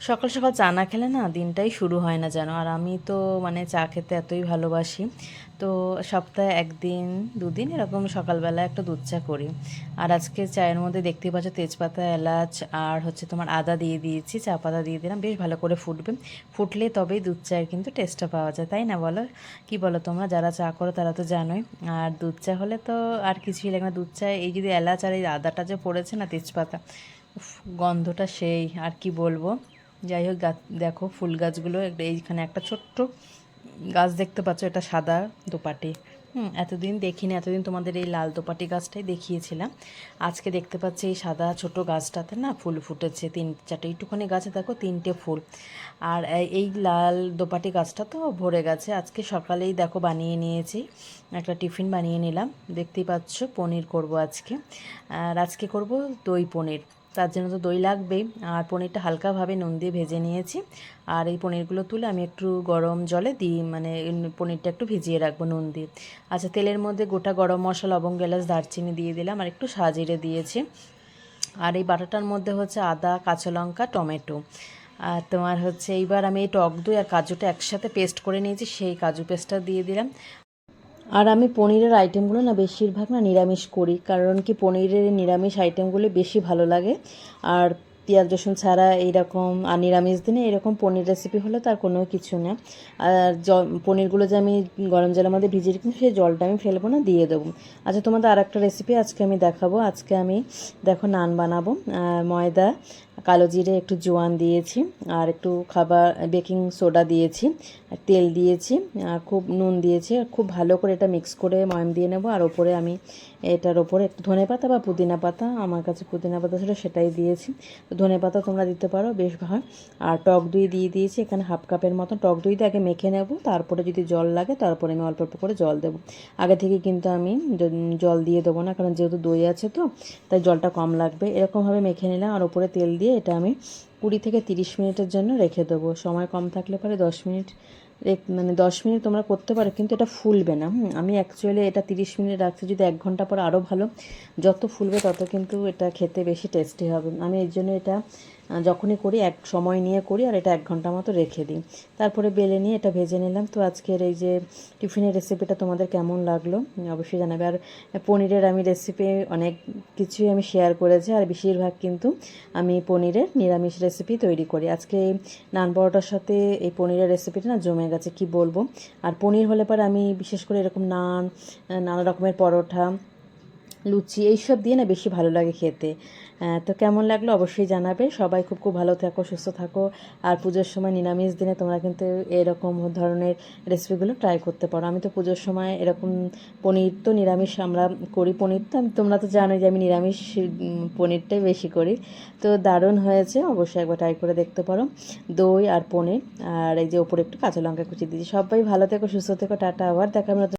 সকাল সকাল চা না খেলে না দিনটাই শুরু হয় না যেন। আর আমি তো মানে চা খেতে এতই ভালোবাসি। তো সপ্তাহে একদিন, দুদিন এরকম সকালবেলা একটা দুধ চা করি। আর আজকে চায়ের মধ্যে দেখতেই পাচ্ছ তেজপাতা, এলাচ আর হচ্ছে তোমার আদা দিয়ে দিয়েছি, চা পাতা দিয়ে দিলাম। বেশ ভালো করে ফুটবে। ফুটলে তবেই দুধ চায়ের কিন্তু টেস্টটা পাওয়া যায়, তাই না বলো? কি বলো তোমরা? যারা চা করো তারা তো জানোই। আর দুধ চা হলে তো আর কিছুই লাগে না। দুধ চা, এই যদি এলাচ আর এই আদাটা যে পড়েছে না তেজপাতা গন্ধটা সেই, আর কি বলব? যাই হোক গাছ দেখো ফুল গাছগুলো একটা এইখানে একটা ছোট্ট গাছ দেখতে পাচ্ছ, এটা সাদা দোপাটি। হুম, এতদিন দেখিনি, এতদিন তোমাদের এই লাল দোপাটি গাছটাই দেখিয়েছিলাম। আজকে দেখতে পাচ্ছি এই সাদা ছোট গাছটাতে না ফুল ফুটেছে, তিন, চারটে একটুখানি গাছে দেখো তিনটে ফুল। আর এই- লাল দোপাটি গাছটা তো ভরে গেছে, আজকে সকালেই দেখো বানিয়ে নিয়েছি, একটা টিফিন বানিয়ে নিলাম। দেখতেই পাচ্ছ, পনির করব আজকে। আর আজকে করব দই পনির। তার জন্য তো দই লাগবেই। আর পনিরটা হালকাভাবে নুন দিয়ে ভেজে নিয়েছি। আর এই পনিরগুলো তুলে আমি একটু গরম জলে দিই মানে পনিরটা একটু ভিজিয়ে রাখব নুন দিয়ে। আচ্ছা তেলের মধ্যে গোটা গরম মশলা, লবঙ্গ, এলাচ, দারচিনি দিয়ে দিলাম আর একটু সাজিরে দিয়েছি। আর এই বাটাটার মধ্যে হচ্ছে আদা, কাঁচা লঙ্কা, টমেটো। আর তোমার হচ্ছে এইবার আমি এই টক দই আর কাজুটা একসাথে পেস্ট করে নিয়েছি, সেই কাজু পেস্টটা দিয়ে দিলাম। আর আমি পনিরের আইটেমগুলো না বেশিরভাগ না নিরামিষ করি, কারণ কি পনিরের নিরামিষ আইটেমগুলো বেশি ভালো লাগে। আর পেঁয়াজ, রসুন ছাড়া এইরকম, আর নিরামিষ দিনে এরকম পনির রেসিপি হলে তার কোনো কিছু না। আর জ, পনিরগুলো যে আমি গরম জলের মধ্যে ভিজিয়ে রেখেছি সেই জলটা আমি ফেলব না, দিয়ে দেবো। আচ্ছা তোমাদের আর একটা রেসিপি আজকে আমি দেখাবো। আজকে আমি, দেখো, নান বানাবো ময়দা কালো জিরে, একটু জোয়ান দিয়েছি আর একটু খাবার, বেকিং সোডা দিয়েছি, আর তেল দিয়েছি, আর খুব নুন দিয়েছি, আর খুব ভালো করে এটা মিক্স করে ময়াম দিয়ে নেব, আর ওপরে আমি এটার ওপরে একটু ধনে পাতা বা পুদিনা পাতা, আমার কাছে পুদিনা পাতা ছিল সেটাই দিয়েছি। ধনে পাতা তোমরা দিতে পারো, বেশ ভালো। আর টক দই দিয়ে দিয়েছি, এখানে হাফ কাপের মতো টক দই দিয়ে আগে মেখে নেব, তারপরে যদি জল লাগে তারপরে আমি অল্প অল্প করে জল দেবো। আগে থেকে কিন্তু আমি জল দিয়ে দেবো না, কারণ যেহেতু দই আছে তো, তাই জলটা কম লাগবে। এরকমভাবে মেখে নিলাম, আর ওপরে তেল দিয়ে এটা আমি কুড়ি থেকে তিরিশ মিনিটের জন্য রেখে দেবো। সময় কম থাকলে পরে দশ মিনিট মানে দশ মিনিট তোমরা করতে পারো, কিন্তু এটা ফুলবে না আমি অ্যাকচুয়ালি এটা তিরিশ মিনিট রাখছি, যদি এক ঘণ্টা পর আরও ভালো, যত ফুলবে তত কিন্তু এটা খেতে বেশি টেস্টি হবে। আমি এর জন্য এটা যখনই করি, এক সময় নিয়ে করি আর এটা এক ঘণ্টা মতো রেখে দিই। তারপরে বেলে নিয়ে এটা ভেজে নিলাম। তো আজকের এই যে টিফিনের রেসিপিটা তোমাদের কেমন লাগল অবশ্যই জানাবে। আর পনিরের আমি রেসিপি অনেক কিছুই আমি শেয়ার করেছি আর বেশিরভাগ কিন্তু আমি পনিরের নিরামিষ রেসিপি তৈরি করি। আজকে নান পরোটার সাথে এই পনিরের রেসিপিটা না জমে গেছে, কি বলব? আর পনির হলে পরে আমি বিশেষ করে এরকম নান নানা রকমের পরোটা লুচি, এইসব দিয়ে না বেশি ভালো লাগে খেতে। তো কেমন লাগল অবশ্যই জানাবে। সবাই খুব খুব ভালো থাকো, সুস্থ থাকো। আর পুজোর সময় নিরামিষ দিনে তোমরা কিন্তু এরকম ধরনের রেসিপিগুলো ট্রাই করতে পারো। আমি তো পুজোর সময় এরকম পনির তো নিরামিষ আমরা করি। পনির তো আমি, তোমরা তো জানোই যে আমি নিরামিষ পনিরটাই বেশি করি। তো দারুণ হয়েছে, অবশ্যই একবার ট্রাই করে দেখতে পারো। দই আর পনির, আর এই যে ওপরে একটু কাঁচা লঙ্কা কুচি দিয়েছি। সবাই ভালো থেকো, সুস্থ থেকো, টাটা। আবার দেখা নতুন